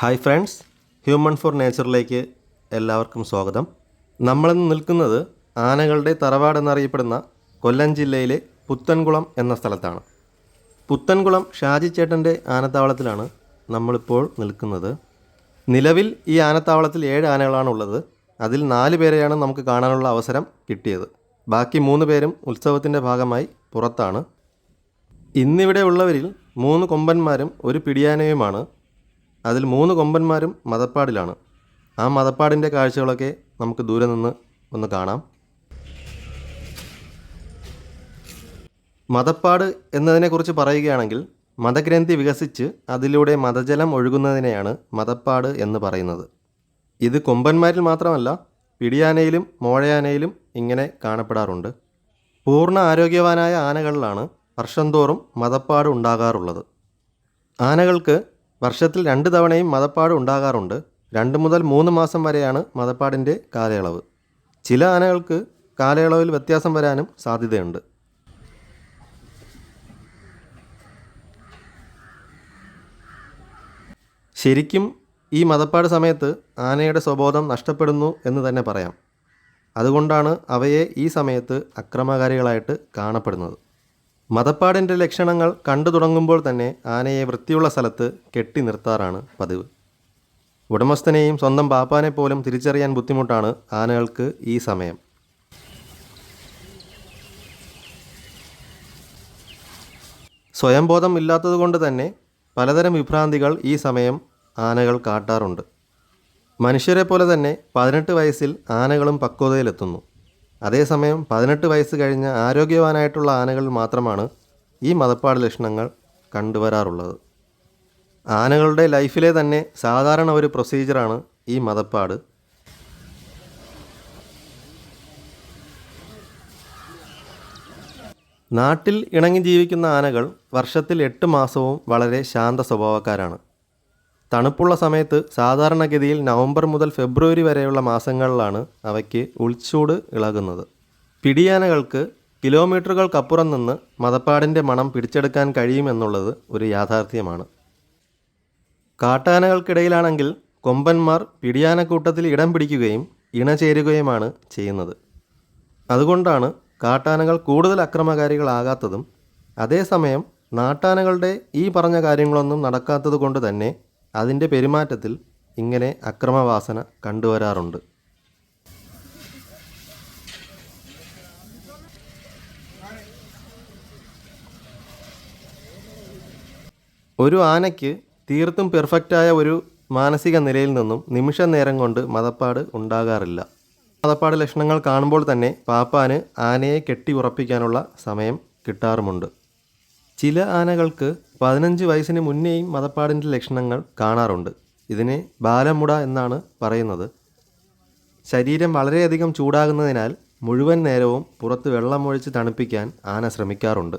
Hi friends human for നേച്ചറിലേക്ക് എല്ലാവർക്കും സ്വാഗതം. നമ്മളിന്ന് നിൽക്കുന്നത് ആനകളുടെ തറവാട് എന്നറിയപ്പെടുന്ന കൊല്ലം ജില്ലയിലെ പുത്തൻകുളം എന്ന സ്ഥലത്താണ്. പുത്തൻകുളം ഷാജി ചേട്ടന്റെ ആനത്താവളത്തിലാണ് നമ്മളിപ്പോൾ നിൽക്കുന്നത്. നിലവിൽ ഈ ആനത്താവളത്തിൽ ഏഴ് ആനകളാണ് ഉള്ളത് അതിൽ നാല് പേരെയാണ് നമുക്ക് കാണാനുള്ള അവസരം കിട്ടിയത്. ബാക്കി മൂന്ന് പേരും ഉത്സവത്തിന്റെ ഭാഗമായി പുറത്താണ്. ഇന്നിവിടെ ഉള്ളവരിൽ മൂന്ന് കൊമ്പന്മാരും ഒരു പിടിയാനയുമാണ് അതിൽ മൂന്ന് കൊമ്പന്മാരും മതപ്പാടിലാണ്. ആ മതപ്പാടിന്റെ കാഴ്ചകളൊക്കെ നമുക്ക് ദൂരെ നിന്ന് ഒന്ന് കാണാം. മതപ്പാട് എന്നതിനെക്കുറിച്ച് പറയുകയാണെങ്കിൽ മതഗ്രന്ഥി വികസിച്ച് അതിലൂടെ മതജലം ഒഴുകുന്നതിനെയാണ് മതപ്പാട് എന്ന് പറയുന്നത്. ഇത് കൊമ്പന്മാരിൽ മാത്രമല്ല പിടിയാനയിലും മോഴയാനയിലും ഇങ്ങനെ കാണപ്പെടാറുണ്ട്. പൂർണ ആരോഗ്യവാനായ ആനകളിലാണ് വർഷം തോറും മതപ്പാട് ഉണ്ടാകാറുള്ളത്. ആനകൾക്ക് വർഷത്തിൽ രണ്ട് തവണയും മതപ്പാട് ഉണ്ടാകാറുണ്ട്. രണ്ട് മുതൽ മൂന്ന് മാസം വരെയാണ് മതപ്പാടിന്റെ കാലയളവ്. ചില ആനകൾക്ക് കാലയളവിൽ വ്യത്യാസം വരാനും സാധ്യതയുണ്ട്. ശരിക്കും ഈ മതപ്പാട് സമയത്ത് ആനയുടെ സ്വബോധം നഷ്ടപ്പെടുന്നു എന്ന് തന്നെ പറയാം. അതുകൊണ്ടാണ് അവയെ ഈ സമയത്ത് അക്രമകാരികളായിട്ട് കാണപ്പെടുന്നത്. മതപ്പാടിന്റെ ലക്ഷണങ്ങൾ കണ്ടു തുടങ്ങുമ്പോൾ തന്നെ ആനയെ വൃത്തിയുള്ള സ്ഥലത്ത് കെട്ടി നിർത്താറാണ് പതിവ്. ഉടമസ്ഥനെയും സ്വന്തം പാപ്പാനെ പോലും തിരിച്ചറിയാൻ ബുദ്ധിമുട്ടാണ് ആനകൾക്ക് ഈ സമയം. സ്വയംബോധം ഇല്ലാത്തതുകൊണ്ട് തന്നെ പലതരം വിഭ്രാന്തികൾ ഈ സമയം ആനകൾ കാട്ടാറുണ്ട്. മനുഷ്യരെ പോലെ തന്നെ പതിനെട്ട് വയസ്സിൽ ആനകളും പക്വതയിലെത്തുന്നു. അതേസമയം പതിനെട്ട് വയസ്സ് കഴിഞ്ഞ ആരോഗ്യവാനായിട്ടുള്ള ആനകളിൽ മാത്രമാണ് ഈ മതപ്പാട് ലക്ഷണങ്ങൾ കണ്ടുവരാറുള്ളത്. ആനകളുടെ ലൈഫിലെ തന്നെ സാധാരണ ഒരു പ്രൊസീജിയറാണ് ഈ മതപ്പാട്. നാട്ടിൽ ഇണങ്ങി ജീവിക്കുന്ന ആനകൾ വർഷത്തിൽ എട്ട് മാസവും വളരെ ശാന്ത സ്വഭാവക്കാരാണ്. തണുപ്പുള്ള സമയത്ത് സാധാരണഗതിയിൽ നവംബർ മുതൽ ഫെബ്രുവരി വരെയുള്ള മാസങ്ങളിലാണ് അവയ്ക്ക് ഉൾച്ചൂട് ഇളകുന്നത്. പിടിയാനകൾക്ക് കിലോമീറ്ററുകൾക്കപ്പുറം നിന്ന് മതപ്പാടിന്റെ മണം പിടിച്ചെടുക്കാൻ കഴിയുമെന്നുള്ളത് ഒരു യാഥാർത്ഥ്യമാണ്. കാട്ടാനകൾക്കിടയിലാണെങ്കിൽ കൊമ്പന്മാർ പിടിയാനക്കൂട്ടത്തിൽ ഇടം പിടിക്കുകയും ഇണചേരുകയുമാണ് ചെയ്യുന്നത്. അതുകൊണ്ടാണ് കാട്ടാനകൾ കൂടുതൽ അക്രമകാരികളാകാത്തതും. അതേസമയം നാട്ടാനകളുടെ ഈ പറഞ്ഞ കാര്യങ്ങളൊന്നും നടക്കാത്തത് കൊണ്ട് തന്നെ അതിന്റെ പെരുമാറ്റത്തിൽ ഇങ്ങനെ അക്രമവാസന കണ്ടുവരാറുണ്ട്. ഒരു ആനയ്ക്ക് തീർത്തും പെർഫെക്റ്റായ ഒരു മാനസിക നിലയിൽ നിന്നും നിമിഷ നേരം കൊണ്ട് മതപ്പാട് ഉണ്ടാകാറില്ല. മതപ്പാട് ലക്ഷണങ്ങൾ കാണുമ്പോൾ തന്നെ പാപ്പാന് ആനയെ കെട്ടി ഉറപ്പിക്കാനുള്ള സമയം കിട്ടാറുമുണ്ട്. ചില ആനകൾക്ക് പതിനഞ്ച് വയസ്സിന് മുന്നേയും മതപ്പാടിന്റെ ലക്ഷണങ്ങൾ കാണാറുണ്ട്. ഇതിനെ ബാലമുട എന്നാണ് പറയുന്നത്. ശരീരം വളരെയധികം ചൂടാകുന്നതിനാൽ മുഴുവൻ നേരവും പുറത്ത് വെള്ളമൊഴിച്ച് തണുപ്പിക്കാൻ ആന ശ്രമിക്കാറുണ്ട്.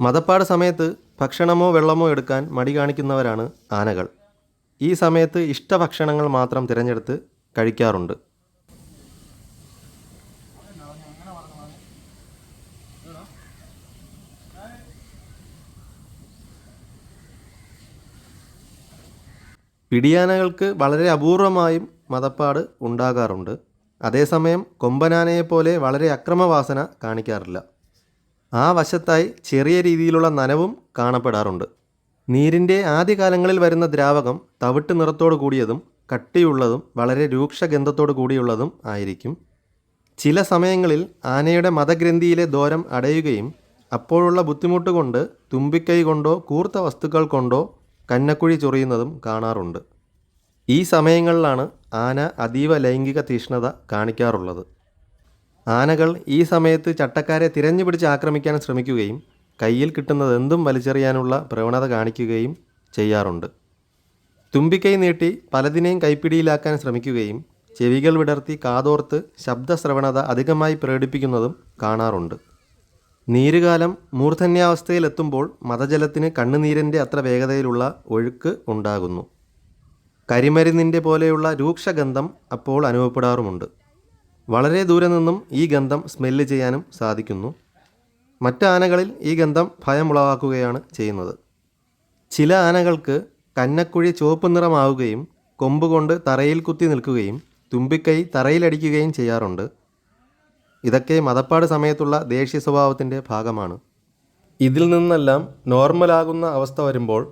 മതപ്പാട് സമയത്ത് ഭക്ഷണമോ വെള്ളമോ എടുക്കാൻ മടി കാണിക്കുന്നവരാണ് ആനകൾ. ഈ സമയത്ത് ഇഷ്ടഭക്ഷണങ്ങൾ മാത്രം തിരഞ്ഞെടുത്ത് കഴിക്കാറുണ്ട്. പിടിയാനകൾക്ക് വളരെ അപൂർവമായും മതപ്പാട് ഉണ്ടാകാറുണ്ട്. അതേസമയം കൊമ്പനാനയെപ്പോലെ വളരെ അക്രമവാസന കാണിക്കാറില്ല. ആ വശത്തായി ചെറിയ രീതിയിലുള്ള നനവും കാണപ്പെടാറുണ്ട്. നീരിന്റെ ആദ്യകാലങ്ങളിൽ വരുന്ന ദ്രാവകം തവിട്ട് നിറത്തോടു കൂടിയതും കട്ടിയുള്ളതും വളരെ രൂക്ഷഗന്ധത്തോടു കൂടിയുള്ളതും ആയിരിക്കും. ചില സമയങ്ങളിൽ ആനയുടെ മതഗ്രന്ഥിയിലെ ദോരം അടയുകയും അപ്പോഴുള്ള ബുദ്ധിമുട്ട് കൊണ്ട് തുമ്പിക്കൈ കൊണ്ടോ കൂർത്ത വസ്തുക്കൾ കൊണ്ടോ കന്നക്കുഴി ചൊറിയുന്നതും കാണാറുണ്ട്. ഈ സമയങ്ങളിലാണ് ആന അതീവ ലൈംഗിക തീഷ്ണത കാണിക്കാറുള്ളത്. ആനകൾ ഈ സമയത്ത് ചട്ടക്കാരെ തിരഞ്ഞു പിടിച്ച് ആക്രമിക്കാൻ ശ്രമിക്കുകയും കയ്യിൽ കിട്ടുന്നത് എന്തും വലിച്ചെറിയാനുള്ള പ്രവണത കാണിക്കുകയും ചെയ്യാറുണ്ട്. തുമ്പിക്കൈ നീട്ടി പലതിനെയും കൈപ്പിടിയിലാക്കാൻ ശ്രമിക്കുകയും ചെവികൾ വിടർത്തി കാതോർത്ത് ശബ്ദശ്രവണത അധികമായി പ്രകടിപ്പിക്കുന്നതും കാണാറുണ്ട്. നീരുകാലം മൂർധന്യാവസ്ഥയിലെത്തുമ്പോൾ മതജലത്തിന് കണ്ണുനീരിന്റെ അത്ര വേഗതയിലുള്ള ഒഴുക്ക് ഉണ്ടാകുന്നു. കരിമരുന്നിന്റെ പോലെയുള്ള രൂക്ഷഗന്ധം അപ്പോൾ അനുഭവപ്പെടാറുമുണ്ട്. വളരെ ദൂരെ നിന്നും ഈ ഗന്ധം സ്മെല്ല് ചെയ്യാനും സാധിക്കുന്നു. മറ്റ് ആനകളിൽ ഈ ഗന്ധം ഭയമുളവാക്കുകയാണ് ചെയ്യുന്നത്. ചില ആനകൾക്ക് കന്നക്കുഴി ചുവപ്പ് നിറമാവുകയും കൊമ്പ് കൊണ്ട് തറയിൽ കുത്തി നിൽക്കുകയും തുമ്പിക്കൈ തറയിലടിക്കുകയും ചെയ്യാറുണ്ട്. ഇതൊക്കെ മതപ്പാട് സമയത്തുള്ള ദേശീയ സ്വഭാവത്തിന്റെ ഭാഗമാണ്. ഇതിൽ നിന്നെല്ലാം നോർമലാകുന്ന അവസ്ഥ വരുമ്പോൾ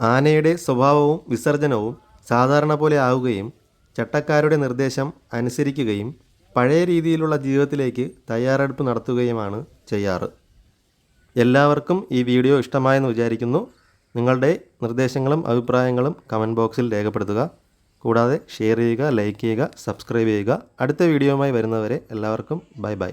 ആനയുടെ സ്വഭാവവും വിസർജനവും സാധാരണ പോലെ ആവുകയും ചട്ടക്കാരുടെ നിർദ്ദേശം അനുസരിക്കുകയും പഴയ രീതിയിലുള്ള ജീവിതത്തിലേക്ക് തയ്യാറെടുപ്പ് നടത്തുകയുമാണ് ചെയ്യാറ്. എല്ലാവർക്കും ഈ വീഡിയോ ഇഷ്ടമായെന്ന് വിചാരിക്കുന്നു. നിങ്ങളുടെ നിർദ്ദേശങ്ങളും അഭിപ്രായങ്ങളും കമന്റ് ബോക്സിൽ രേഖപ്പെടുത്തുക. കൂടാതെ ഷെയർ ചെയ്യുക ലൈക്ക് ചെയ്യുക സബ്സ്ക്രൈബ് ചെയ്യുക. അടുത്ത വീഡിയോയുമായി വരുന്നവരെ എല്ലാവർക്കും ബൈ ബൈ